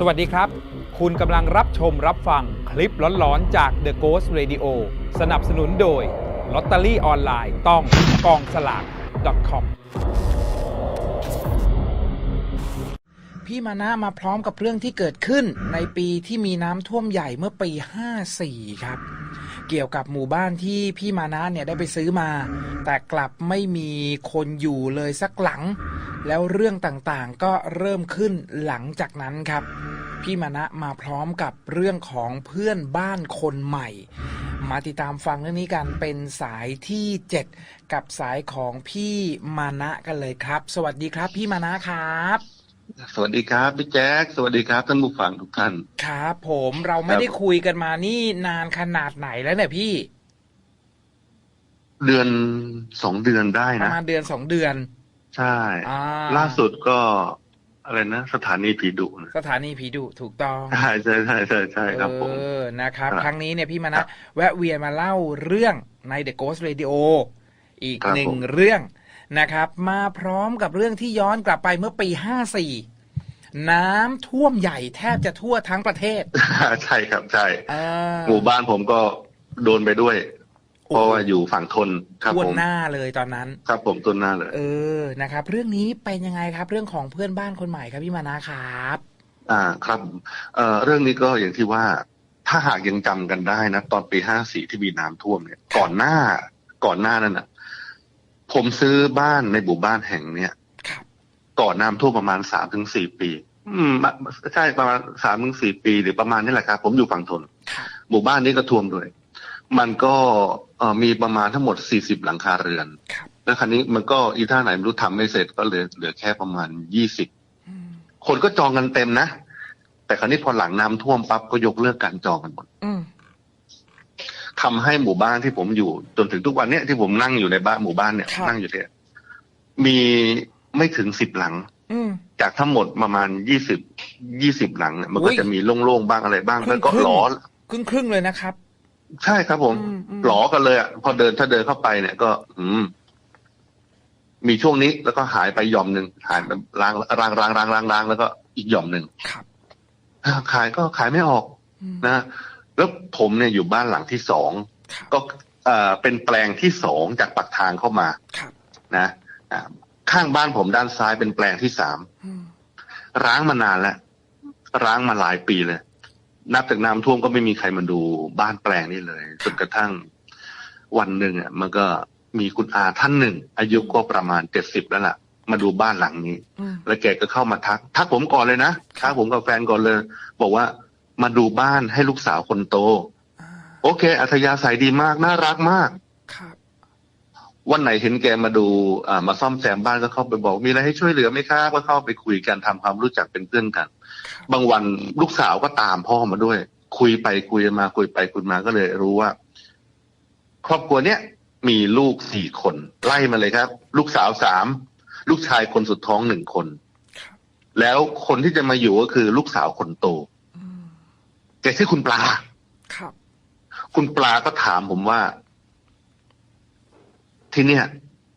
สวัสดีครับ คุณกำลังรับชมรับฟังคลิปหลอนๆ จาก The Ghost Radio สนับสนุนโดยลอตเตอรี่ออนไลน์ต้องกองสลาก .com พี่มานะมาพร้อมกับเรื่องที่เกิดขึ้นในปีที่มีน้ำท่วมใหญ่เมื่อปี 54 ครับ เกี่ยวกับหมู่บ้านที่พี่มานะเนี่ยได้ไปซื้อมา แต่กลับไม่มีคนอยู่เลยสักหลัง แล้วเรื่องต่างๆก็เริ่มขึ้นหลังจากนั้นครับ พี่มานะมาพร้อมกับเรื่องของเพื่อนบ้านคนใหม่ มาติดตามฟังเรื่องนี้กันเป็นสายที่ 7 กับสายของพี่มานะกันเลยครับ สวัสดีครับ พี่มานะครับ สวัสดีครับพี่แจ๊คสวัสดีครับท่านผู้ฟังทุกท่าน ครับผมเราไม่ได้คุยกันมานี่นานขนาดไหนแล้วเนี่ยพี่ เดือนสองเดือนได้ประนะมาณเดือนสองเดือน ใช่อ่าล่าสุดก็อะไรนะสถานีผีดุนะสถานีผีดุถูกต้องใช่ใช่ใช่ใช่ใช่ครับผมเออนะครับ ครับครั้งนี้เนี่ยพี่มาคนะรับแวะเวียนมาเล่าเรื่องใน The Ghost Radio อีกครับหนึ่งผมเรื่อง นะครับ มาพร้อมกับเรื่องที่ย้อนกลับไปเมื่อปี 54 น้ำท่วมใหญ่แทบจะทั่วทั้งประเทศ ใช่ครับใช่เออหมู่บ้านผมก็โดนไปด้วยโอ้เพราะว่าอยู่ฝั่งทนครับทั่วผมหน้าเลยตอนนั้น ครับผมต้นหน้าเลย เออนะครับ เรื่องนี้เป็นยังไงครับ เรื่องของเพื่อนบ้านคนใหม่ครับพี่มานะครับ อ่าครับเอ่อเรื่องนี้ก็อย่างที่ว่า ถ้าหากยังจำกันได้นะ ตอนปีห้าสี่ที่มีน้ำท่วมเนี่ย ก่อนหน้าก่อนหน้านั้นน่ะ ผมซื้อบ้านในหมู่บ้านแห่งเนี้ยครับก่อนน้ำท่วมประมาณสามถึงสี่ปี อืมมะใช่ประมาณสามถึงสี่ปี หรือประมาณนี้แหละครับผมอยู่ฝั่งทนครับหมู่บ้านนี้ก็ท่วมด้วย มันก็เอ่อมีประมาณทั้งหมดสี่สิบหลังคาเรือนครับแล้วคราวนี้มันก็อีท่าไหนไม่รู้ทำไม่เสร็จก็เหลือเหลือแค่ประมาณยี่สิบอืมคนก็จองกันเต็มนะ แต่คราวนี้พอหลังน้ำท่วมปั๊บก็ยกเลิกการจองกันหมดอืม ทำให้หมู่บ้านที่ผมอยู่จนถึงทุกวันเนี้ยที่ผมนั่งอยู่ในบ้านหมู่บ้านเนี่ยนั่งอยู่เนี่ยมีไม่ถึงสิบหลังอืมจากทั้งหมดประมาณยี่สิบยี่สิบหลังเนี่ยมันก็อุ้ยจะมีโล่งๆบ้างอะไรบ้างครึ่แล้วงก็ครึ่งหลอครึ่งครึ่งๆเลยนะครับ ใช่ครับผมอืมอืมหลอกันเลยอะพอเดินถ้าเดินเข้าไปเนี่ยก็ อืม มีช่วงนี้แล้วก็หายไปหย่อมหนึ่งหายไปรางรางรางรางรางรางแล้วก็อีกหย่อมหนึ่งครับอ่าขายก็ขายไม่ออกอืมนะ แล้วผมเนี่ยอยู่บ้านหลังที่สองครับก็เอ่อเป็นแปลงที่สองจากปากทางเข้ามาครับนะอ่าข้างบ้านผมด้านซ้ายเป็นแปลงที่สามอืมร้างมานานแล้วร้างมาหลายปีเลยนับจากน้ำท่วมก็ไม่มีใครมาดูบ้านแปลงนี่เลยจนกระทั่งวันหนึ่งอะ มันก็มีคุณอาท่านหนึ่ง อายุก็ประมาณเจ็ดสิบแล้วล่ะ มาดูบ้านหลังนี้อืมแล้วแกก็เข้ามาทักทักผมก่อนเลยนะทักผมกับแฟนก่อนเลย บอกว่า มาดูบ้านให้ลูกสาวคนโตอ่าโอเค อัธยาศัยดีมาก น่ารักมากครับวันไหนเห็นแกมาดูอ่ามาซ่อมแซมบ้านก็เข้าไปบอก มีอะไรให้ช่วยเหลือไหมครับก็เข้าไปคุยกันทำความรู้จักเป็นเพื่อนกันครับบางวันลูกสาวก็ตามพ่อมาด้วย คุยไปคุยมาคุยไปคุยมาก็เลยรู้ว่า ครอบครัวเนี้ยมีลูกสี่คน ไล่มาเลยครับ ลูกสาวสามลูกชายคนสุดท้องหนึ่งคนครับแล้วคนที่จะมาอยู่ก็คือลูกสาวคนโตอืมแกชื่อคุณปลา ครับ คุณปลาก็ถามผมว่า ที่เนี่ย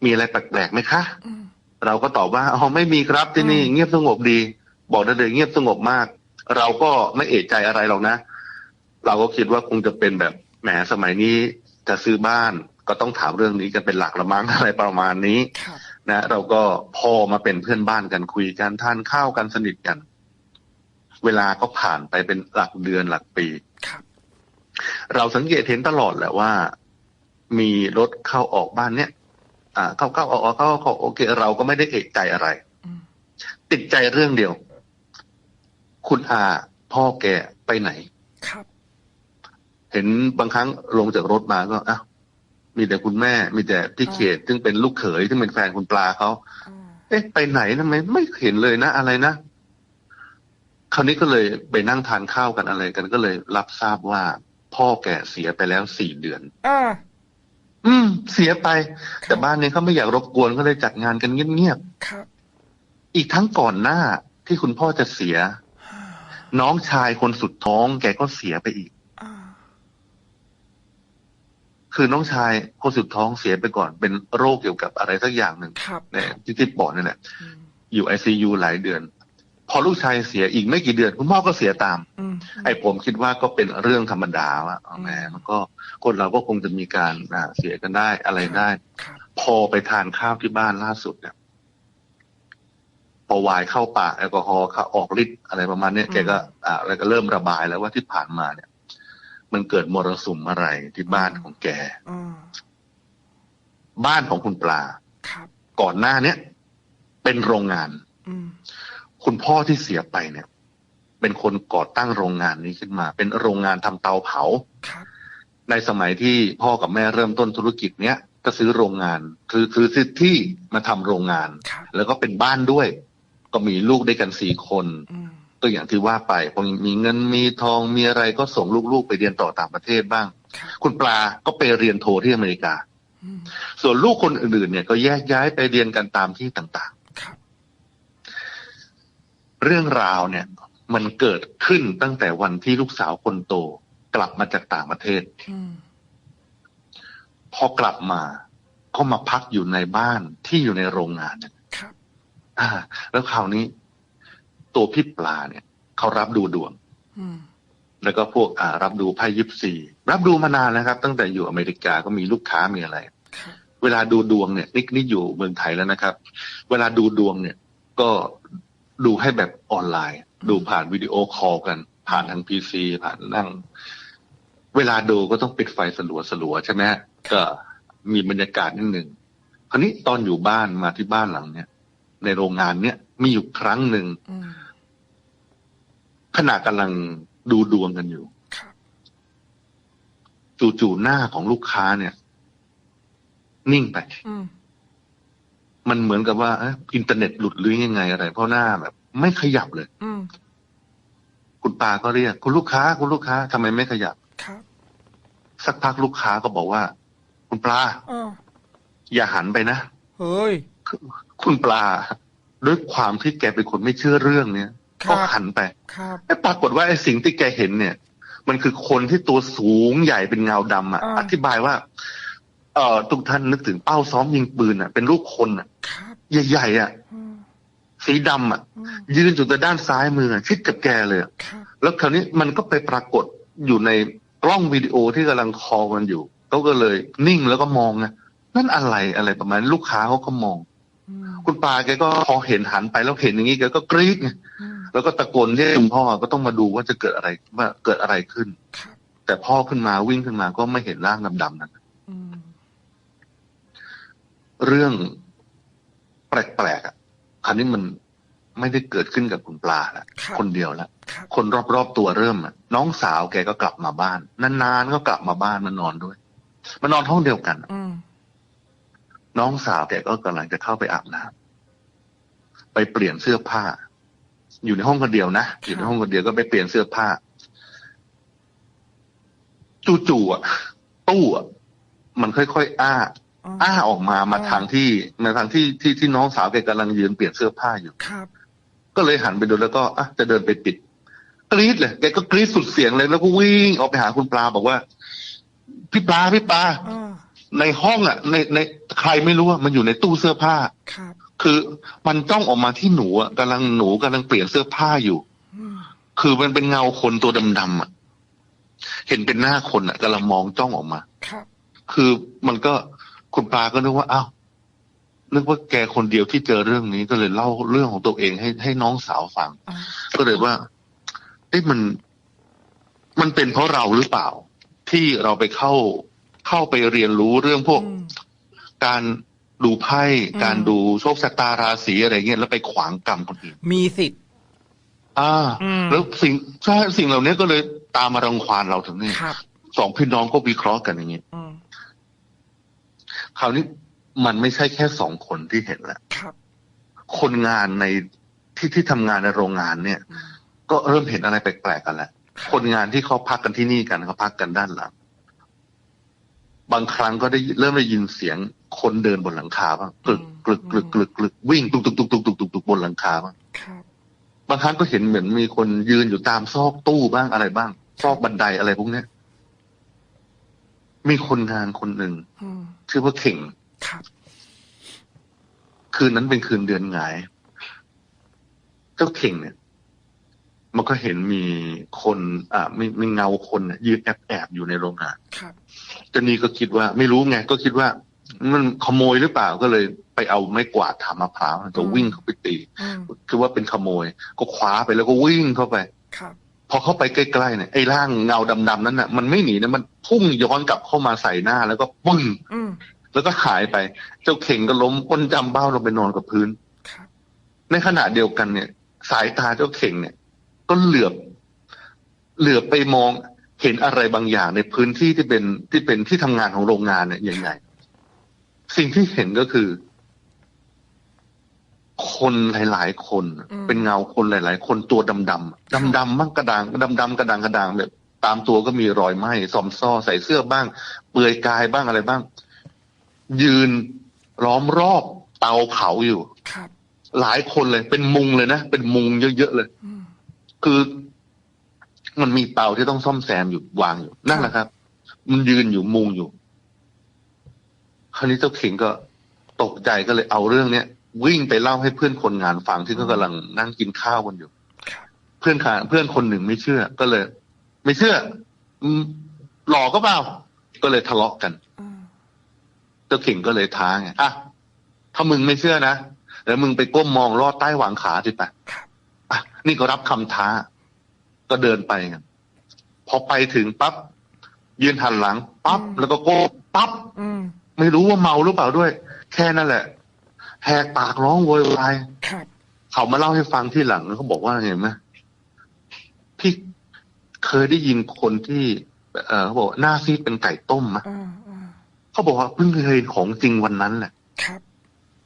มีอะไรแปลกๆไหมคะอืมเราก็ตอบว่าอ๋อไม่มีครับที่นี่อืมเงียบสงบดี บอกได้เลยเงียบสงบมาก เราก็ไม่เอะใจอะไรหรอกนะ เราก็คิดว่าคงจะเป็นแบบแหมสมัยนี้จะซื้อบ้านก็ต้องถามเรื่องนี้กันเป็นหลักละมั้งอะไรประมาณนี้ครับนะเราก็พอมาเป็นเพื่อนบ้านกันคุยกันทานข้าวกันสนิทกัน เวลาก็ผ่านไปเป็นหลักเดือนหลักปีครับเราสังเกตเห็นตลอดแหละว่า มีรถเข้าออกบ้านเนี้ยอ่าเข้าเข้าออกออกเข้าเข้าโอเค เราก็ไม่ได้เอกใจอะไรอืมติดใจเรื่องเดียว คุณอาพ่อแกไปไหน ครับ เห็นบางครั้งลงจากรถมาก็อ้าวมีแต่คุณแม่ มีแต่พี่เขต ซึ่งเป็นลูกเขย ซึ่งเป็นแฟนคุณปลาเขาอ่าเอ๊ะ ไปไหนทำไม ไม่เห็นเลยนะ อะไรนะ คราวนี้ก็เลยไปนั่งทานข้าวกันอะไรกันก็เลยรับทราบว่า พ่อแกเสียไปแล้วสี่เดือนอ่าอืม เสียไปครับแต่บ้านนี้เขาไม่อยากรบกวนก็เลยจัดงานกันเงียบครับๆอีกทั้งก่อนหน้าที่คุณพ่อจะเสีย น้องชายคนสุดท้อง แกก็เสียไปอีกอ่าคือน้องชายคนสุดท้องเสียไปก่อน เป็นโรคเกี่ยวกับอะไรสักอย่างหนึ่งครับเนี่ยที่ที่ปอดนี่แหละอืมอยู่ไอซียูหลายเดือน พอลูกชายเสียอีกไม่กี่เดือนคุณพ่อก็เสียตามอืมไอ้ผมคิดว่าก็เป็นเรื่องธรรมดาว่าอืมแหมมันก็คนเราก็คงจะมีการอ่าเสียกันได้อะไรได้ครับพอไปทานข้าวที่บ้านล่าสุดเนี่ยพอวายเข้าปากแอลกอฮอล์เข้าออกฤทธิ์อะไรประมาณเนี้ยแกก็อ่าแล้วก็เริ่มระบายแล้วว่าที่ผ่านมาเนี่ย มันเกิดมรสุมอะไรที่บ้านของแกอืมบ้านของคุณปลาครับก่อนหน้าเนี้ยเป็นโรงงานอืม คุณพ่อที่เสียไปเนี่ย เป็นคนก่อตั้งโรงงานนี้ขึ้นมา เป็นโรงงานทำเตาเผาครับในสมัยที่พ่อกับแม่เริ่มต้นธุรกิจเนี้ยก็ซื้อโรงงาน คือซื้อซื้อที่มาทำโรงงานครับแล้วก็เป็นบ้านด้วย ก็มีลูกด้วยกันสี่คนอืมก็อย่างที่ว่าไปพอมีเงินมีทองมีอะไรก็ส่งลูกๆไปเรียนต่อต่างประเทศบ้างครับคุณปลาก็ไปเรียนโทที่อเมริกาอืมส่วนลูกคนอื่นๆเนี่ยก็แยกย้ายไปเรียนกันตามที่ต่างครับๆ เรื่องราวเนี่ยมันเกิดขึ้นตั้งแต่วันที่ลูกสาวคนโตกลับมาจากต่างประเทศอืมพอกลับมาก็มาพักอยู่ในบ้านที่อยู่ในโรงงานเนี่ยครับอ่าแล้วคราวนี้ ตัวพี่ปลาเนี่ยเขารับดูดวงอืมแล้วก็พวกอ่ารับดูไพ่ยิปซีรับดูมานานแล้วครับ ตั้งแต่อยู่อเมริกาก็มีลูกค้ามีอะไรครับเวลาดูดวงเนี่ยนี่นี่อยู่เมืองไทยแล้วนะครับ เวลาดูดวงเนี่ย ก็ ดูให้แบบออนไลน์ ดูผ่านวิดีโอคอลกัน ผ่านทางพีซีผ่านนั่ง เวลาดูก็ต้องปิดไฟสลัวสลัวๆใช่ไหมฮะก็มีบรรยากาศนิดหนึ่งคราวนี้ตอนอยู่บ้านมาที่บ้านหลังเนี่ยในโรงงานเนี่ยมีอยู่ครั้งหนึ่งอืมขณะกำลังดูดวงกันอยู่ครับจู่ๆหน้าของลูกค้าเนี่ย นิ่งไปอื มมันเหมือนกับว่าเอ๊ะอินเทอร์เน็ตหลุดหรือยังไงอะไร เพราะหน้าแบบ ไม่ขยับเลย อืมคุณปาก็เรียก คุณลูกค้า คุณลูกค้าทำไมไม่ขยับครับสักพักลูกค้าก็บอกว่า คุณปลาเอออย่าหันไปนะเฮ้ยคุณปลา ด้วยความที่แกเป็นคนไม่เชื่อเรื่องเนี้ยครัก็บหันไปครับไอ้ปรากฏว่าไอ้สิ่งที่แกเห็นเนี่ย มันคือคนที่ตัวสูงใหญ่เป็นเงาดำอะอ่าอธิบายว่าเอ่อทุกท่านนึกถึงเป้าซ้อมยิงปืนอะ เป็นรูปคนอะครับใหญ่ๆอะอืมสีดำอะอืมยืนอยู่แต่ด้านซ้ายมืออะชิดกับแกเลยอะครับแล้วคราวนี้มันก็ไปปรากฏอยู่ในกล้องวิดีโอที่กำลังคอลกันอยู่เขาก็เลยนิ่งแล้วก็มองไงนั่นอะไรอะไรประมาณนั้นลูกค้าเขาก็มองอืมคุณปาแกก็พอเห็นหันไปแล้วเห็นอย่างนี้แกก็กรี๊ดไงอืมแล้วก็ตะโกนเรียกคุณพ่อก็ต้องมาดูว่าจะเกิดอะไรว่าเกิดอะไรขึ้นครับแต่พ่อขึ้นมาวิ่งขึ้นมาก็ไม่เห็นร่างดำๆนั้นอืม เรื่องแปลกๆอะคราวนี้มันไม่ได้เกิดขึ้นกับคุณปลาละครับคนเดียวละครับคนรอบๆตัวเริ่มอะน้องสาวแกก็กลับมาบ้าน นานๆก็กลับมาบ้านมานอนด้วยมานอนห้องเดียวกันอืมน้องสาวแกก็กำลังจะเข้าไปอาบน้ำไปเปลี่ยนเสื้อผ้า อยู่ในห้องคนเดียวนะอยู่ในห้องคนเดียวก็ไปเปลี่ยนเสื้อผ้าจู่ๆอะตู้อะมันค่อยๆอ้า อ้าออกมามาทางที่มาทางที่ที่ที่น้องสาวแกกำลังยืนเปลี่ยนเสื้อผ้าอยู่ครับ ก็เลยหันไปดูแล้วก็อะจะเดินไปปิดกรี๊ดเลยแกก็กรี๊ดสุดเสียงเลยแล้วก็วิ่งออกไปหาคุณปลาบอกว่า พี่ปลาพี่ปลาอ่าในห้องอะ ในในใครไม่รู้อะมันอยู่ในตู้เสื้อผ้าครับคือมันจ้องออกมาที่หนูอะกำลังหนูกำลังเปลี่ยนเสื้อผ้าอยู่อืมคือมันเป็นเงาคนตัวดำๆอะ เห็นเป็นหน้าคนอะกำลังมองจ้องออกมาครับ คือมันก็ คุณปลาก็นึกว่าอ้าวนึกว่าแกคนเดียวที่เจอเรื่องนี้ก็เลยเล่าเรื่องของตัวเองให้ให้น้องสาวฟังอ่าก็เลยว่าเอ๊ะมัน มันเป็นเพราะเราหรือเปล่า ที่เราไปเข้าเข้าไปเรียนรู้เรื่องพวกอืมการดูไพ่อืมการดูโชคชะตาราศีอะไรเงี้ยแล้วไปขวางกรรมคนอื่นมีสิทธิ์อ่าอืมแล้วสิ่งใช่สิ่งเหล่านี้ก็เลยตามมารังควานเราถึงนี่ครับสองพี่น้องก็วิเคราะห์กันอย่างนี้อืม คราวนี้มันไม่ใช่แค่สองคนที่เห็นแหละครับคนงานในที่ที่ทำงานในโรงงานเนี่ยอืมก็เริ่มเห็นอะไรแปลกๆกันแล้วคนงานที่เขาพักกันที่นี่กันเขาพักกันด้านหลัง บางครั้งก็ได้เริ่มได้ยินเสียงคนเดินบนหลังคาบ้างกลึกกลึกกลึกกลึกกลึกวิ่งตุกตุกตุกตุกตุกตุกตุกบนหลังคาบ้างครับบางครั้งก็เห็นเหมือนมีคนยืนอยู่ตามซอกตู้บ้างอะไรบ้าง ซอกบันไดอะไรพวกเนี้ย มีคนงานคนหนึ่งอืมชื่อว่าเข่งครับคืนนั้นเป็นคืนเดือนหงาย เจ้าเข่งเนี่ย มันก็เห็นมีคน อ่ามีมีเงาคนน่ะยืนแอบแอบๆอยู่ในโรงงานครับเจ้านี่ก็คิดว่า ไม่รู้ไงก็คิดว่า มันขโมยหรือเปล่าก็เลยไปเอาไม้กวาดทำมะพร้าวจะวิ่งเข้าไปตีอืมคือว่าเป็นขโมย ก็คว้าไปแล้วก็วิ่งเข้าไปครับ พอเข้าไปใกล้ๆเนี่ยไอ้ร่างเงาดำๆนั้นน่ะมันไม่หนีนะมันพุ่งย้อนกลับเข้ามาใส่หน้าแล้วก็ปึ้งอืมแล้วก็หายไป เจ้าเข่งก็ล้มก้นจำเบ้าลงไปนอนกับพื้นครับในขณะเดียวกันเนี่ย สายตาเจ้าเข่งเนี่ย ก็เหลือบ เหลือบไปมองเห็นอะไรบางอย่างในพื้นที่ที่เป็นที่เป็นที่ทำงานของโรงงานเนี่ยใหญ่ๆสิ่งที่เห็นก็คือ คนหลาย ๆ คน เป็นเงาคนหลาย ๆ คนตัวดำๆดำๆบ้างกระด่างดำๆกระด่างกระด่างแบบตามตัวก็มีรอยไหม้ซอมซ่อใส่เสื้อบ้าง เปลือยกายบ้างอะไรบ้าง ยืนล้อมรอบเตาเผาอยู่ครับหลายคนเลย เป็นมุงเลยนะ เป็นมุงเยอะๆเลยอืมคือ มันมีเตาที่ต้องซ่อมแซมอยู่วางอยู่ นั่นแหละครับ มันยืนอยู่มุงอยู่ คราวนี้เจ้าเข่งก็ตกใจก็เลยเอาเรื่องเนี้ย วิ่งไปเล่าให้เพื่อนคนงานฟังที่เขากำลังนั่งกินข้าวกันอยู่ครับเพื่อนขาเพื่อนคนหนึ่งไม่เชื่อ ก็เลย ไม่เชื่ออืมหลอกก็เปล่า ก็เลยทะเลาะกันอืมเจ้าเข่งก็เลยท้าไงอะถ้ามึงไม่เชื่อนะแล้วมึงไปก้มมองลอดใต้หวางขาสิไปครับอะนี่ก็รับคำท้า ก็เดินไปกันพอไปถึงปั๊บยืนหันหลังปั๊บแล้วก็โก้ปั๊บอืมไม่รู้ว่าเมาหรือเปล่าด้วย แค่นั้นแหละ แหกปากร้องโวยวายครับเขามาเล่าให้ฟังที่หลังแล้วเขาบอกว่าไงไหมพี่เคยได้ยินคนที่ เออเขาบอกหน้าซีดเป็นไก่ต้มมะอ่าอ่าเขาบอกว่าเพิ่งเคยเห็นของจริงวันนั้นแหละครับ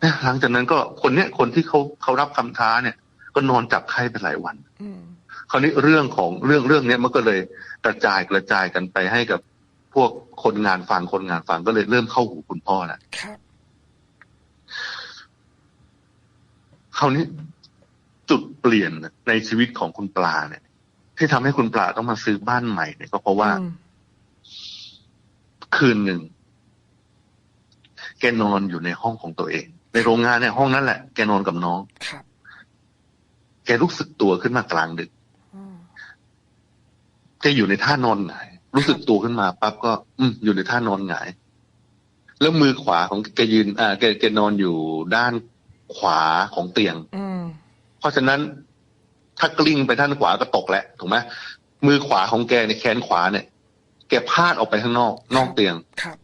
นะหลังจากนั้นก็คนเนี้ยคนที่เขาเขารับคำท้าเนี่ย ก็นอนจับไข้ไปหลายวันอืมคราวนี้เรื่องของเรื่องเรื่องเนี้ยมันก็เลยกระจายกระจายกันไปให้กับพวกคนงานฟังคนงานฟังก็เลยเริ่มเข้าหูคุณพ่อแล้วครับ คราวนี้จุดเปลี่ยนในชีวิตของคุณปลาเนี่ย ที่ทำให้คุณปลาต้องมาซื้อบ้านใหม่เนี่ยก็เพราะว่าอืมคืนหนึ่งแกนอนอยู่ในห้องของตัวเอง ในโรงงานเนี่ยห้องนั้นแหละแกนอนกับน้องครับแกรู้สึกตัวขึ้นมากลางดึกอืมแกอยู่ในท่านอนหงาย รู้สึกตัวขึ้นมาปั๊บก็ อืมอยู่ในท่านอนหงาย แล้วมือขวาของแกยืน อ่าแกแกนอนอยู่ด้าน ขวาของเตียงอืมเพราะฉะนั้นถ้ากลิ้งไปด้านขวาก็ตกแหละถูกไหมมือขวาของแกในแขนขวาเนี่ยแกพาดออกไปข้างนอก นอกเตียงครับ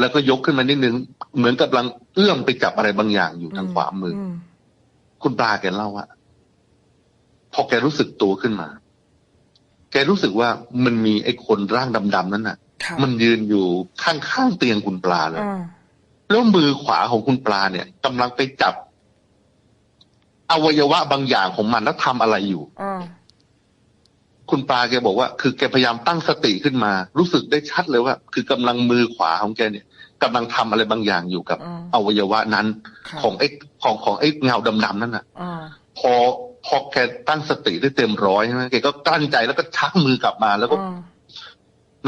แล้วก็ยกขึ้นมานิดนึง เหมือนกำลังเอื้อมไปจับอะไรบางอย่างอยู่ทางขวามือออืมคุณปลาแกเล่าว่าพอแกรู้สึกตัวขึ้นมา แกรู้สึกว่ามันมีไอ้คนร่างดำๆนั้นน่ะครับมันยืนอยู่ข้างๆเตียงคุณปลาเลยอ่า แล้วมือขวาของคุณปลาเนี่ยกำลังไปจับ อวัยวะบางอย่างของมันแล้วทำอะไรอยู่อ่าคุณปลาแกบอกว่า คือแกพยายามตั้งสติขึ้นมา รู้สึกได้ชัดเลยว่า คือกำลังมือขวาของแกเนี่ยกำลังทำอะไรบางอย่างอยู่กับอ่าอวัยวะนั้นครับของไอ้ของของไอ้เงาดำๆนั่นน่ะอ่าพอพอแกตั้งสติได้เต็มร้อยใช่ไหมแกก็กลั้นใจแล้วก็ชักมือกลับมาแล้วก็อ่า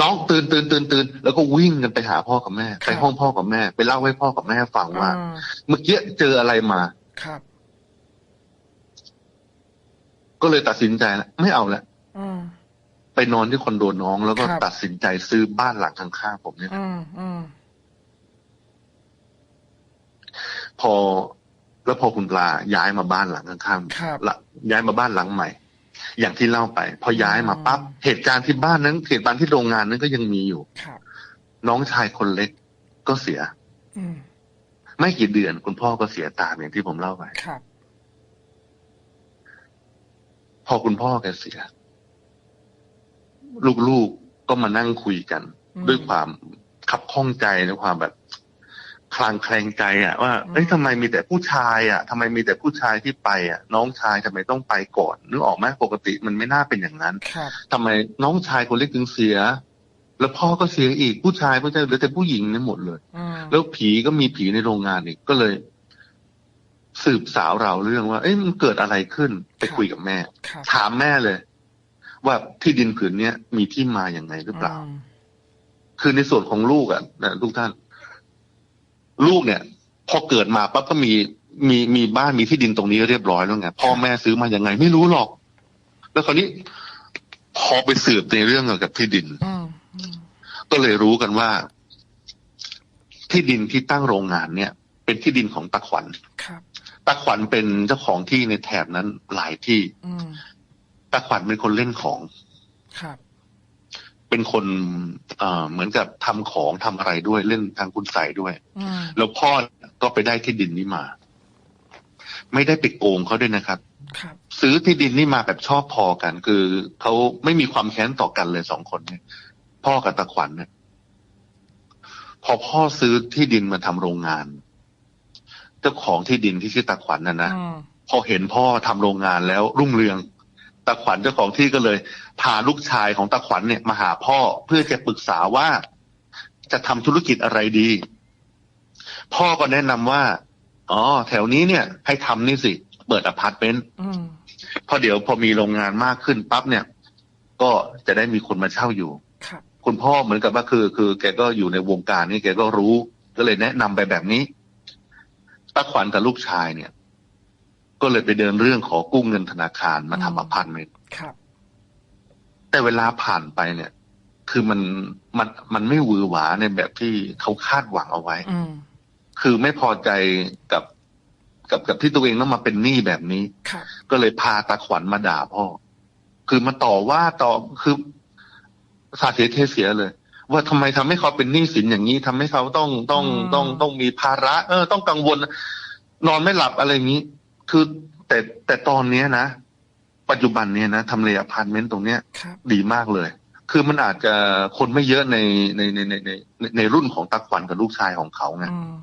น้องตื่นตื่นตื่นตื่นแล้วก็วิ่งกันไปหาพ่อกับแม่ครับไปห้องพ่อกับแม่ ไปเล่าให้พ่อกับแม่ฟังว่าอ่าเมื่อกี้เจออะไรมาครับ ก็เลยตัดสินใจแล้วไม่เอาละอ่าไปนอนที่คอนโดน้อง แล้วก็ครับตัดสินใจซื้อบ้านหลังข้างๆผมเนี่ยอืมอืมพอแล้วพอคุณปลาย้ายมาบ้านหลังข้างครับๆละย้ายมาบ้านหลังใหม่ อย่างที่เล่าไป พอย้ายมาปั๊บเหตุการณ์ที่บ้านนั้นเหตุการณ์ที่โรงงานนั้นก็ยังมีอยู่ครับน้องชายคนเล็กก็เสียอืมไม่กี่เดือนคุณพ่อก็เสียตามอย่างที่ผมเล่าไปครับพอคุณพ่อแกเสีย ลูกๆก็มานั่งคุยกันอืมด้วยความขับข้องใจในความแบบ คลางแคลงใจอะว่าเอ้ยอืมทำไมมีแต่ผู้ชายอะทำไมมีแต่ผู้ชายที่ไปอะน้องชายทำไมต้องไปก่อนนึกออกไหมปกติมันไม่น่าเป็นอย่างนั้นครับทำไมน้องชายคนเล็กถึงเสีย แล้วพ่อก็เสียอีกผู้ชายผู้ชายเหลือแต่ผู้หญิงเนี่ยหมดเลยอืมแล้วผีก็มีผีในโรงงานอีกก็เลย สืบสาวเราวเรื่องว่า เอ้ยมันเกิดอะไรขึ้นไปคุยกับแม่ครับถามแม่เลย ว่าที่ดินผืนเนี้ยมีที่มาอย่างไงหรือเปล่ามคือในส่วนของลูกอะนะทุกท่าน ลูกเนี่ย พอเกิดมาปั๊บก็มีมีมีบ้านมีที่ดินตรงนี้เรียบร้อยแล้วไงพ่อแม่ซื้อมายังไง ไม่รู้หรอก แล้วคราวนี้พอไปสืบในเรื่องเกี่ยวกับที่ดินอืมอืมก็เลยรู้กันว่า ที่ดินที่ตั้งโรงงานเนี่ย เป็นที่ดินของตาขวัญครับตาขวัญเป็นเจ้าของที่ในแถบนั้นหลายที่อืมตาขวัญเป็นคนเล่นของครับ เป็นคนเอ่อเหมือนกับทำของทำอะไรด้วยเล่นทางคุณใส่ด้วยอืมแล้วพ่อก็ไปได้ที่ดินนี้มา ไม่ได้ไปโกงเขาด้วยนะครับครับซื้อที่ดินนี่มาแบบชอบพอกัน คือเขาไม่มีความแค้นต่อกันเลยสองคนเนี่ย พ่อกับตาขวัญเนี่ย พอพ่อซื้อที่ดินมาทำโรงงาน เจ้าของที่ดินที่ชื่อตาขวัญน่ะนะอืมพอเห็นพ่อทำโรงงานแล้วรุ่งเรือง ตาขวัญเจ้าของที่ก็เลย พาลูกชายของตาขวัญเนี่ยมาหาพ่อเพื่อจะปรึกษาว่าจะทำธุรกิจอะไรดี พ่อก็แนะนำว่า อ๋อ แถวนี้เนี่ย ให้ทำนี่สิ เปิดอพาร์ตเมนต์อืมเพราะเดี๋ยวพอมีโรงงานมากขึ้นปั๊บเนี่ย ก็จะได้มีคนมาเช่าอยู่ครับคุณพ่อเหมือนกับว่าคือ คือ แกก็อยู่ในวงการนี้แกก็รู้ ก็เลยแนะนำไปแบบนี้ตาขวัญกับลูกชายเนี่ย ก็เลยไปเดินเรื่องขอกู้เงินธนาคารมาทำอพาร์ตเมนต์ครับ แต่เวลาผ่านไปเนี่ย คือมันมันมันไม่หวือหวาในแบบที่เขาคาดหวังเอาไว้อืมคือไม่พอใจกับกับกับที่ตัวเองต้องมาเป็นหนี้แบบนี้ครับก็เลยพาตาขวัญมาด่าพ่อ คือมาต่อว่าต่อคือสาเสียเทเสียเลย ว่าทำไมทำให้เขาเป็นหนี้สินอย่างนี้ทำให้เขาต้องต้องต้องต้องมีภาระ เออ ต้องกังวล นอนไม่หลับอะไรอย่างนี้ คือแต่แต่ตอนเนี้ยนะ ปัจจุบันเนี้ยนะทำเลอพาร์ตเมนต์ตรงเนี้ย ครับดีมากเลย คือมันอาจจะคนไม่เยอะในในในในในในในรุ่นของตาขวัญกับลูกชายของเขาไงอืม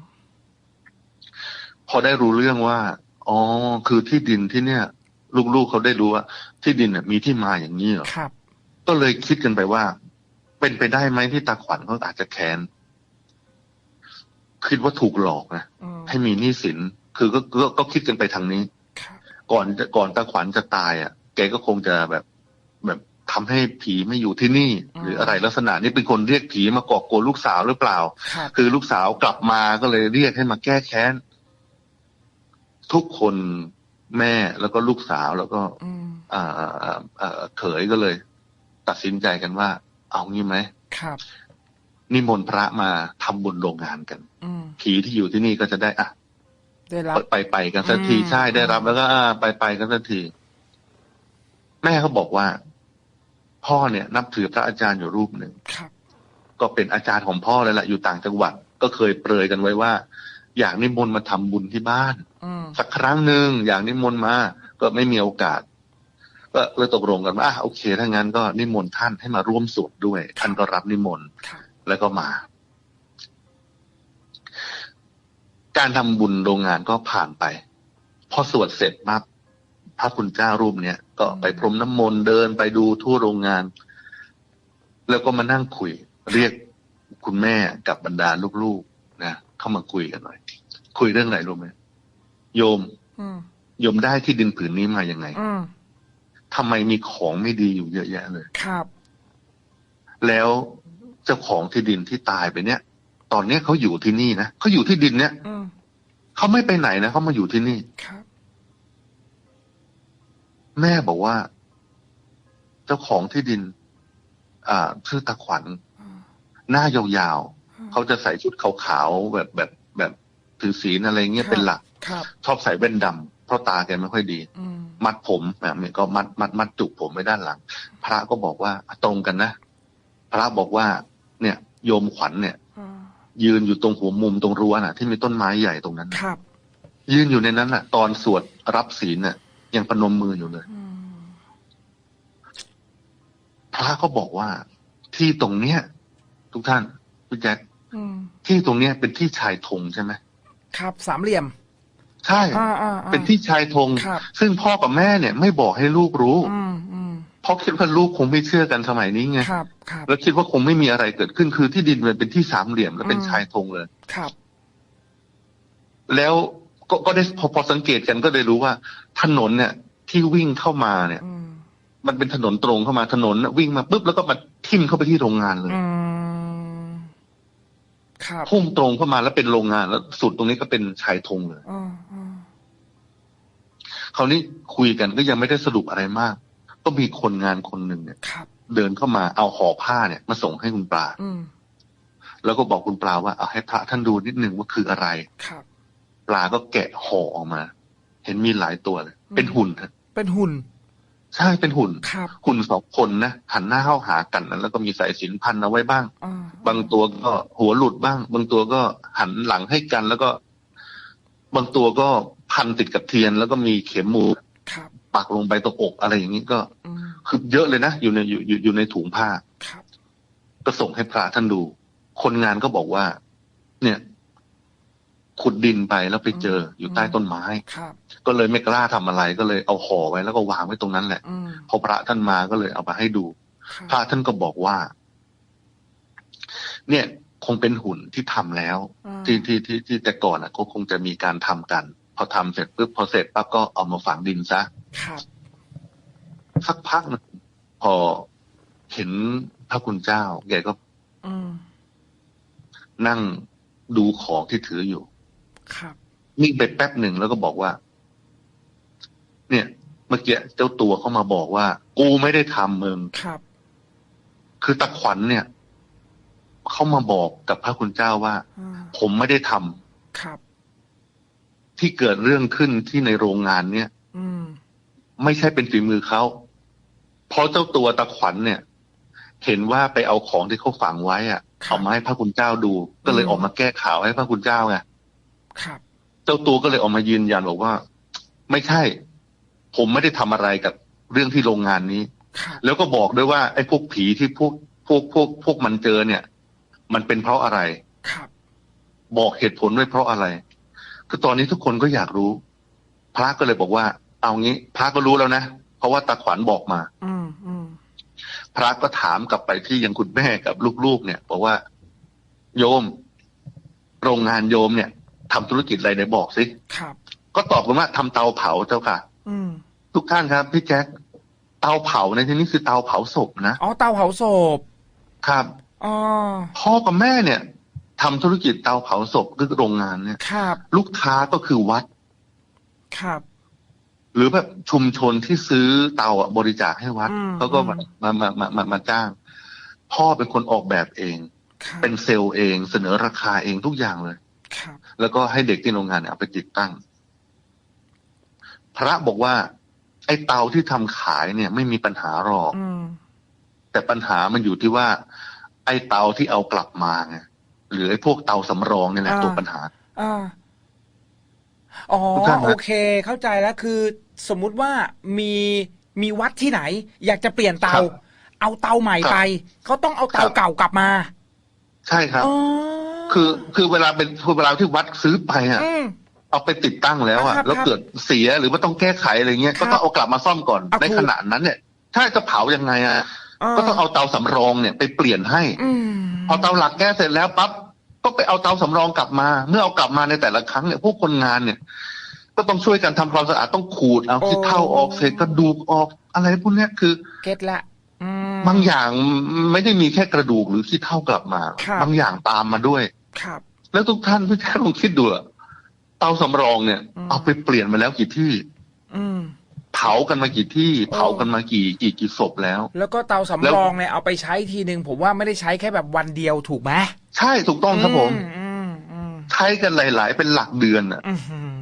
พอได้รู้เรื่องว่า อ๋อ คือที่ดินที่เนี่ย ลูกๆเขาได้รู้ว่า ที่ดินเนี่ยมีที่มาอย่างนี้เหรอ ครับ ก็เลยคิดกันไปว่า เป็นไปได้ไหมที่ตาขวัญเขาอาจจะแค้นคิดว่าถูกหลอกนะ อืมให้มีหนี้สิน คือก็ก็ก็คิดกันไปทางนี้ครับก่อนจะก่อนตาขวัญจะตายอะ แกก็คงจะแบบแบบทำให้ผีไม่อยู่ที่นี่ หรืออะไรลักษณะนี้เป็นคนเรียกผีมาก่อกวนลูกสาวหรือเปล่าครับคือลูกสาวกลับมาก็เลยเรียกให้มาแก้แค้น ทุกคนแม่แล้วก็ลูกสาวแล้วก็อืมอ่าอ่าอ่าอ่าเขยก็เลย ตัดสินใจกันว่า เอางี้ไหมครับนิมนต์พระมาทำบุญโรงงานกันอืมผีที่อยู่ที่นี่ก็จะได้อะ ได้รับไปไปกันสักทีอืมใช่ได้รับ แล้วก็อ่าไปไปกันสักทีแม่เขาบอกว่า พ่อเนี่ย นับถือพระอาจารย์อยู่รูปหนึ่งครับก็เป็นอาจารย์ของพ่อเลยแหละอยู่ต่างจังหวัด ก็เคยเปรยกันไว้ว่า อยากนิมนต์มาทำบุญที่บ้านอืมสักครั้งหนึ่งอยากนิมนต์มา ก็ไม่มีโอกาส ก็เลยตกลงกันว่าอะโอเคถ้างั้นก็นิมนต์ท่านให้มาร่วมสวดด้วย ท่านก็รับนิมนต์ครับแล้วก็มา การทำบุญโรงงานก็ผ่านไป พอสวดเสร็จปั๊บพระคุณเจ้ารูปเนี้ยก็ไปพรมน้ำมนต์เดินไปดูทั่วโรงงาน แล้วก็มานั่งคุย เรียกคุณแม่กับบรรดาลูกๆนะเข้ามาคุยกันหน่อย คุยเรื่องอะไรรู้ไหมโยมอืมโยมได้ที่ดินผืนนี้มายังไงอืมทำไมมีของไม่ดีอยู่เยอะแยะเลย ครับ แล้วเจ้าของที่ดินที่ตายไปเนี่ย ตอนเนี้ยเขาอยู่ที่นี่นะเขาอยู่ที่ดินเนี่ยอืมเขาไม่ไปไหนนะเขามาอยู่ที่นี่ ครับ แม่บอกว่า เจ้าของที่ดิน อ่าชื่อตาขวัญ อืมหน้ายาวๆเขาจะใส่ชุดขาวๆแบบแบบแบบถือศีลอะไรเงี้ยเป็นหลัก ครับ ชอบใส่แว่นดำเพราะตาแกไม่ค่อยดี อืมมัดผมแบบนี้ก็มัดมัดมัดจุกผมไว้ด้านหลัง พระก็บอกว่าตรงกันนะ พระบอกว่า เนี่ย โยมขวัญเนี่ยอืม ยืนอยู่ตรงหัวมุมตรงรั้วน่ะ ที่มีต้นไม้ใหญ่ตรงนั้นครับ ยืนอยู่ในนั้นน่ะ ตอนสวดรับศีลน่ะ ยังประนมมืออยู่เลยอืมพระก็บอกว่า ที่ตรงเนี้ย ทุกท่านพี่แจ๊คอืมที่ตรงเนี้ยเป็นที่ชายธงใช่ไหมครับ สามเหลี่ยม ใช่อ่าอ่าอ่าเป็นที่ชายธงครับซึ่งพ่อกับแม่เนี่ย ไม่บอกให้ลูกรู้ อืมอืม เพราะคิดว่าลูกคงไม่เชื่อกันสมัยนี้ไงครับครับแล้วคิดว่าคงไม่มีอะไรเกิดขึ้นคือที่ดินมันเป็นที่สามเหลี่ยมแล้วเป็นอืมชายธงเลยครับ แล้วก็ก็ได้พอพอสังเกตกันก็ได้รู้ว่า ถนนเนี่ย ที่วิ่งเข้ามาเนี่ยอืมมันเป็นถนนตรงเข้ามาถนนน่ะวิ่งมาปุ๊บแล้วก็มาทิ่มเข้าไปที่โรงงานเลยอืมครับพุ่งตรงเข้ามาแล้วเป็นโรงงานแล้วสุดตรงนี้ก็เป็นชายธงเลยอ่าอ่าคราวนี้คุยกันก็ยังไม่ได้สรุปอะไรมาก ก็มีคนงานคนหนึ่งเนี่ยครับเดินเข้ามาเอาห่อผ้าเนี่ยมาส่งให้คุณปลาอืมแล้วก็บอกคุณปลาว่าเอาให้พระท่านดูนิดนึงว่าคืออะไรครับปลาก็แกะห่อออกมา เห็นมีหลายตัวเลยเป็นหุ่นฮะเป็นหุ่น ใช่เป็นหุ่นครับหุ่นสองคนนะหันหน้าเข้าหากันนะแล้วก็มีสายสิญจนพันเอาไว้บ้างอ่าบางตัวก็หัวหลุดบ้าง บางตัวก็หันหลังให้กัน แล้วก็ บางตัวก็พันติดกับเทียน แล้วก็มีเข็มหมูครับ ปักลงไปตรงอกอะไรอย่างนี้ก็อืมคือเยอะเลยนะอยู่ในอยู่อยู่อยู่ในถุงผ้าครับก็ส่งให้พระท่านดู คนงานก็บอกว่า เนี่ย ขุดดินไปแล้วไปเจออยู่ใต้ต้นไม้ครับก็เลยไม่กล้าทำอะไรก็เลยเอาห่อไว้แล้วก็วางไว้ตรงนั้นแหละอืมพอพระท่านมาก็เลยเอามาให้ดูครับพระท่านก็บอกว่า เนี่ย คงเป็นหุ่นที่ทำแล้วอ่าที่ที่ที่ที่แต่ก่อนอะก็คงจะมีการทำกันพ อทำเสร็จปุ๊บพอเสร็จปั๊บก็เอามาฝังดินซะครับสักพักหนึงพอเห็นพระคุณเจ้าแกก็อืมนั่งดูของที่ถืออยู่ ครับนิ่งไปแป๊บหนึ่งแล้วก็บอกว่า เนี่ย เมื่อกี้เจ้าตัวเขามาบอกว่า กูไม่ได้ทำมึงครับ คือตะขวัญเนี่ย เขามาบอกกับพระคุณเจ้าว่าอ่าผมไม่ได้ทำครับ ที่เกิดเรื่องขึ้นที่ในโรงงานเนี่ยอืมไม่ใช่เป็นฝีมือเขาเพราะเจ้าตัวตะขวัญเนี่ย เห็นว่าไปเอาของที่เขาฝังไว้อะครับเอามาให้พระคุณเจ้าดู ก็เลยอืมออกมาแก้ข่าวให้พระคุณเจ้าไงครับ เจ้าตัวก็เลยออกมายืนยันบอกว่า ไม่ใช่ ผมไม่ได้ทำอะไรกับเรื่องที่โรงงานนี้ครับแล้วก็บอกด้วยว่าไอ้พวกผีที่พวกพวกพวกพวกมันเจอเนี่ย มันเป็นเพราะอะไรครับ บอกเหตุผลด้วยเพราะอะไร คือตอนนี้ทุกคนก็อยากรู้ พระก็เลยบอกว่า เอางี้ พระก็รู้แล้วนะเพราะว่าตาขวัญบอกมา อืมอืมพระก็ถามกลับไปที่ยังคุณแม่กับลูกๆเนี่ยบอกว่า โยม โรงงานโยมเนี่ยทำธุรกิจอะไรไหนบอกสิครับ ก็ตอบกันว่าทำเตาเผาเจ้าค่ะ อืมทุกท่านครับพี่แจ๊คเตาเผาในที่นี้คือเตาเผาศพนะอ๋อเตาเผาศพครับอ๋อพ่อกับแม่เนี่ย ทำธุรกิจเตาเผาศพคือโรงงานเนี่ยครับลูกค้าก็คือวัดครับ หรือแบบชุมชนที่ซื้อเตาอะบริจาคให้วัดอืมเขาก็อืมามมามามามาจ้าง พ่อเป็นคนออกแบบเองครับเป็นเซลล์เองเสนอราคาเองทุกอย่างเลยครับแล้วก็ให้เด็กที่โรงงานเนี่ยเอาไปติดตั้ง พระบอกว่า ไอ้เตาที่ทำขายเนี่ย ไม่มีปัญหาหรอกอืมแต่ปัญหามันอยู่ที่ว่า ไอ้เตาที่เอากลับมาไง หรือไอ้พวกเตาสำรองเนี่ยแหละอ่า ตัวปัญหา อ่าอ๋อ ทุกท่านนะโอเค เข้าใจแล้วคือสมมุติว่ามีมีวัดที่ไหน อยากจะเปลี่ยนเตา ครับเอาเตาใหม่ไป เขาต้องเอาเตาครับ เก่ากลับมาใช่ครับ อ๋อคือคือเวลาเป็นคือเวลาที่วัดซื้อไปอะ อืม เอาไปติดตั้งแล้วอะครับแล้วเกิดเสียหรือว่าต้องแก้ไขอะไรเงี้ยครัก็บต้องเอากลับมาซ่อมก่อนเอาในถูก ขณะนั้นเนี่ย ถ้าจะเผายังไงอะ ก็ต้องเอาเตาสำรองเนี่ยไปเปลี่ยนให้อืมพอเตาหลักแก้เสร็จแล้วปั๊บก็ไปเอาเตาสำรองกลับมา เมื่อเอากลับมาในแต่ละครั้งเนี่ยพวกคนงานเนี่ย ก็ต้องช่วยกันทำความสะอาดต้องขูดเอาขี้เท่าออกเศษกระดูกออก อะไรพวกเนี้ยคือเก็ตละอืมบางอย่างไม่ได้มีแค่กระดูกหรือขี้เท่ากลับมาครับบางอย่างตามมาด้วยครับ แล้วทุกท่านพี่แค่ลองคิดดูอะเตาสำรองเนี่ยอืมเอาไปเปลี่ยนมาแล้วกี่ที่ อืม เผากันมากี่ที่โอ้เผากันมากี่กี่กี่ศพแล้ว แล้วก็เตาสำรองเนี่ยเอาไปใช้ทีหนึ่งผมว่าไม่ได้ใช้แค่แบบวันเดียวถูกไหมใช่ถูกต้องครับผมอืมอืมใช้กันหลาย ๆ เป็นหลักเดือนอะอืมอืม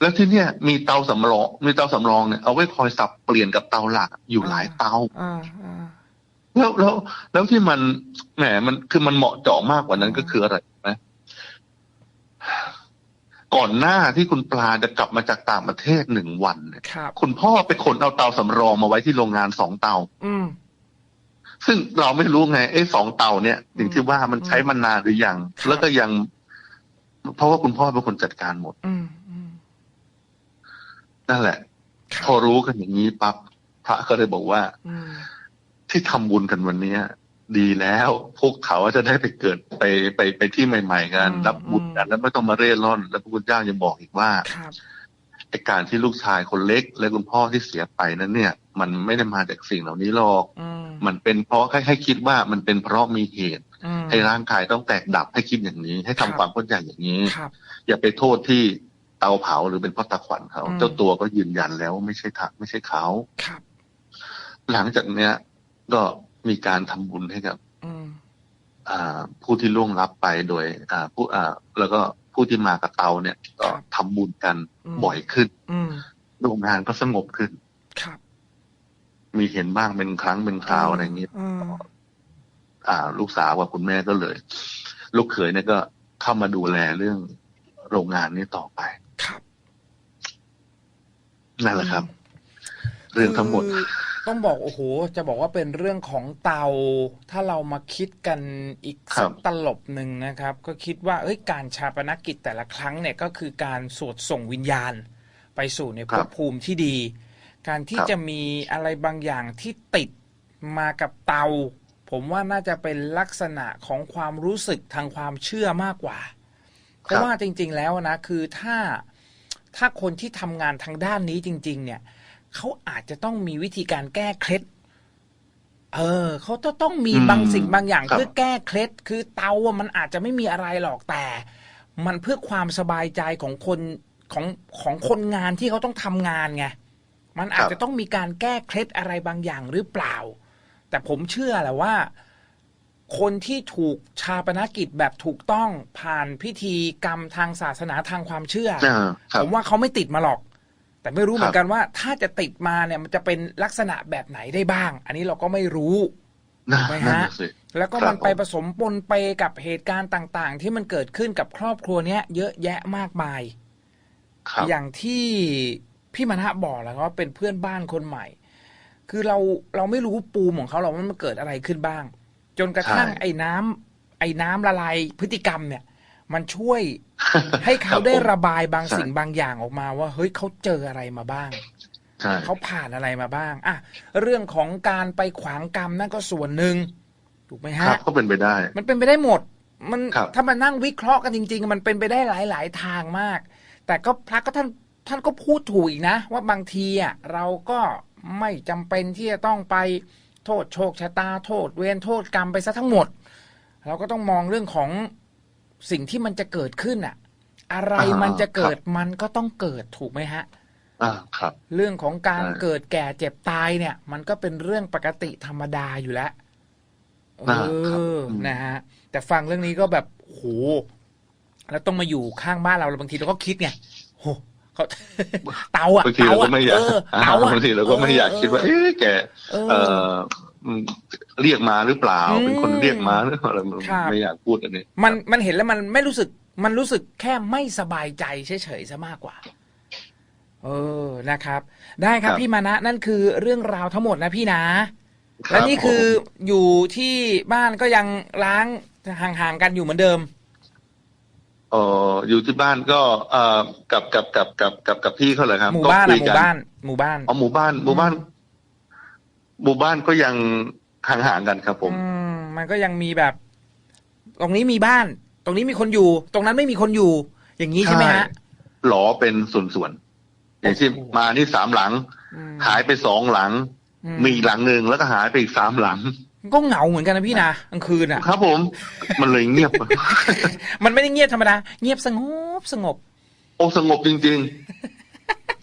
แล้วที่เนี่ยมีเตาสำรองมีเตาสำรองเนี่ยเอาไว้คอยสับเปลี่ยนกับเตาหลักอยู่หลายเตาอ่าอ่าแล้วแล้วแล้วที่มันแหมมันคือมันเหมาะเจาะมากกว่านั้นก็คืออะไรไหม ก่อนหน้าที่คุณปลาจะกลับมาจากต่างประเทศหนึ่งวันเนี่ยครับคุณพ่อไปขนเอาเตาสำรองมาไว้ที่โรงงานสองเตา อืมซึ่งเราไม่รู้ไงไอ้สองเตาเนี่ยถึงที่ว่ามันใช้มานานหรือยังครับแล้วก็ยัง เพราะว่าคุณพ่อเป็นคนจัดการหมดอืมอืมนั่นแหละครัพอรู้กันอย่างนี้ปั๊บพระก็เลยบอกว่าอืมที่ทำบุญกันวันเนี้ย ดีแล้ว พวกเขาจะได้ไปเกิดไปไปไปที่ใหม่ ๆ กัน รับบุญกันแล้วไม่ต้องมาเร่ร่อน แล้วพระคุณเจ้ายังบอกอีกว่าครับไอการที่ลูกชายคนเล็ก และคุณพ่อที่เสียไปนั้นเนี่ย มันไม่ได้มาจากสิ่งเหล่านี้หรอกอืมมันเป็นเพราะให้ให้คิดว่ามันเป็นเพราะมีเหตุอืมให้ร่างกายต้องแตกดับให้คิดอย่างนี้ ให้ทำครับความเข้าใจอย่างนี้ครับอย่าไปโทษที่เตาเผาหรือเป็นพ่อตาขวัญเขาอืมเจ้าตัวก็ยืนยันแล้วว่าไม่ใช่ทะไม่ใช่เขาครับหลังจากเนี้ยก็ มีการทำบุญให้กับอืมอ่าผู้ที่ล่วงลับไปโดยอ่าผู้อ่าแล้วก็ผู้ที่มากับเตาเนี่ย ก็ครับทำบุญกันอืมบ่อยขึ้นอืมโรงงานก็สงบขึ้นครับมีเห็นบ้างเป็นครั้งเป็นคราวอะไรอย่างเงี้ยอืมอ่า ลูกสาวกับคุณแม่ก็เลย ลูกเขยเนี่ยก็เข้ามาดูแลเรื่องโรงงานนี้ต่อไปครับ นั่นแหละครับ เรื่องทั้งหมดคือ ต้องบอกโอ้โห จะบอกว่าเป็นเรื่องของเตา ถ้าเรามาคิดกันอีกครัสับกตลบหนึ่งนะครับ ก็คิดว่าเอ้ยการชาปนกิจแต่ละครั้งเนี่ยก็คือการสวดส่งวิญญาณ ไปสู่ในภพภูมิที่ดี การที่ครับจะมีอะไรบางอย่างที่ติดมากับเตา ผมว่าน่าจะเป็นลักษณะของความรู้สึกทางความเชื่อมากกว่า เพราะว่าจริง ๆ แล้วนะคือถ้าถ้าคนที่ทำงานทางด้านนี้จริง ๆ เนี่ย เขาอาจจะต้องมีวิธีการแก้เคล็ด เออเขาจะต้องมีอืมบางสิ่งบางอย่างครับเพื่อแก้เคล็ด คือเตาอะมันอาจจะไม่มีอะไรหรอกแต่ มันเพื่อความสบายใจของคนของของคนงานที่เขาต้องทำงานไงมันอาจจะต้องมีการแก้เคล็ดอะไรบางอย่างหรือเปล่า แต่ผมเชื่อแหละว่า คนที่ถูกชาปนกิจแบบถูกต้องผ่านพิธีกรรมทางศาสนาทางความเชื่ออ่าครัผบมว่าเขาไม่ติดมาหรอก แต่ไม่รู้ครับเหมือนกันว่าถ้าจะติดมาเนี่ยมันจะเป็นลักษณะแบบไหนได้บ้าง อันนี้เราก็ไม่รู้น่าถูกไหมนั่นฮะน่ะสิแล้วก็ครับมันไปผมผสมปนไปกับเหตุการณ์ต่าง ๆ ที่มันเกิดขึ้นกับครอบครัวเนี้ย เยอะแยะมากมายครับอย่างที่พี่มณะบอกแล้วว่าเป็นเพื่อนบ้านคนใหม่ คือเราเราไม่รู้ปูมของเขาหรอกว่ามันเกิดอะไรขึ้นบ้าง จนกระทั่งใช่ไอ้น้ำไอ้น้ำละลายพฤติกรรมเนี่ย มันช่วยให้เขาครับได้ผมระบายบางใช่สิ่งบางอย่างออกมาว่า เฮ้ยเขาเจออะไรมาบ้างใช่เขาผ่านอะไรมาบ้างอะเรื่องของการไปขวางกรรมนั่นก็ส่วนหนึ่งถูกไหมครัฮะบก็เป็นไปได้ มันเป็นไปได้หมด มันครับถ้ามานั่งวิเคราะห์กันจริง ๆ มันเป็นไปได้หลาย ๆ ทางมาก แต่ก็พระก็ท่านท่านก็พูดถูกอีกนะ ว่าบางทีอะเราก็ไม่จำเป็นที่จะต้องไปโทษโชคชะตาโทษ เวรโทษกรรมไปซะทั้งหมด เราก็ต้องมองเรื่องของ สิ่งที่มันจะเกิดขึ้นอะอะไรอ่ามัมันจะเกิดครับมันก็ต้องเกิดถูกไหมฮะอ่าครับ เรื่องของการใช่เกิดแก่เจ็บตายเนี่ย มันก็เป็นเรื่องปกติธรรมดาอยู่แล้วเออ่าครับออืมนะฮะแต่ฟังเรื่องนี้ก็แบบโหแล้วต้องมาอยู่ข้างบ้านเราแล้วบางทีเราก็คิดไงโหเขาเตาอะบางทีเราก็ไม่อยากเอออ่าเตาอะบางทีเราก็ไม่อยากคิดว่าเอ๊ะแกเออ เอออืมเรียกมาหรือเปล่าอืมเป็นคนเรียกมาหรือเปล่าอะไรครับไม่อยากพูดอันนี้มันมันเห็นแล้วมันไม่รู้สึก มันรู้สึกแค่ไม่สบายใจเฉยๆซะมากกว่า เออนะครับ ได้ครับครับพี่มานะนั่นคือเรื่องราวทั้งหมดนะพี่นะรับและนี่คือผมอยู่ที่บ้านก็ยังล้างห่างๆกันอยู่เหมือนเดิมเอออยู่ที่บ้านก็เอ่อกับกับกับกับกับกับพี่เขาเลยครับ หมู่ก็บ้านคุอะยหกัมู่บ้าน หมู่บ้านอ๋อหมู่บ้านหมู่บ้าน หมู่บ้านก็ยังห่างๆกันครับผม อืมมันก็ยังมีแบบ ตรงนี้มีบ้าน ตรงนี้มีคนอยู่ ตรงนั้นไม่มีคนอยู่ อย่างนี้ใช่ไหมฮะ หลอเป็นส่วนๆอย่างที่โอ้โหมานี่สามหลัง อืมหายไปสองหลัง อืมีอีกหลังหนึ่งแล้วก็หายไปอีกสามหลังก็เหงาเหมือนกันนะพี่นะกลางคืนอะ ครับผม มันเลยเงียบ มันไม่ได้เงียบธรรมดา เงียบสงบสงบ โอ้สงบจริงๆ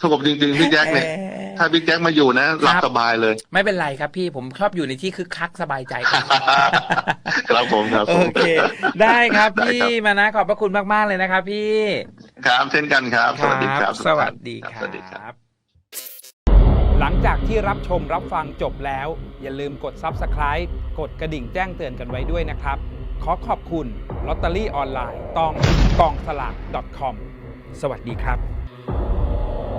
สงบจริงๆพี่แจ็คเนี่ยเอ่อถ้าพี่แจ็คมาอยู่นะหลับครับสบายเลย ไม่เป็นไรครับพี่ผมชอบอยู่ในที่คึกคักสบายใจครับผมครับโอผมเค ได้ครับได้พี่ครับมานะขอบพระคุณมากๆเลยนะครับพี่ ครับเช่นกันครับ สวัสดีครับ สวัสดีคสวัสดีครัรับบหลังจากที่รับชมรับฟังจบแล้ว อย่าลืมกด Subscribe กดกระดิ่งแจ้งเตือนกันไว้ด้วยนะครับ ขอขอบคุณลอตเตอรี่ออนไลน์ตองกองสลาก .com สวัสดีครับ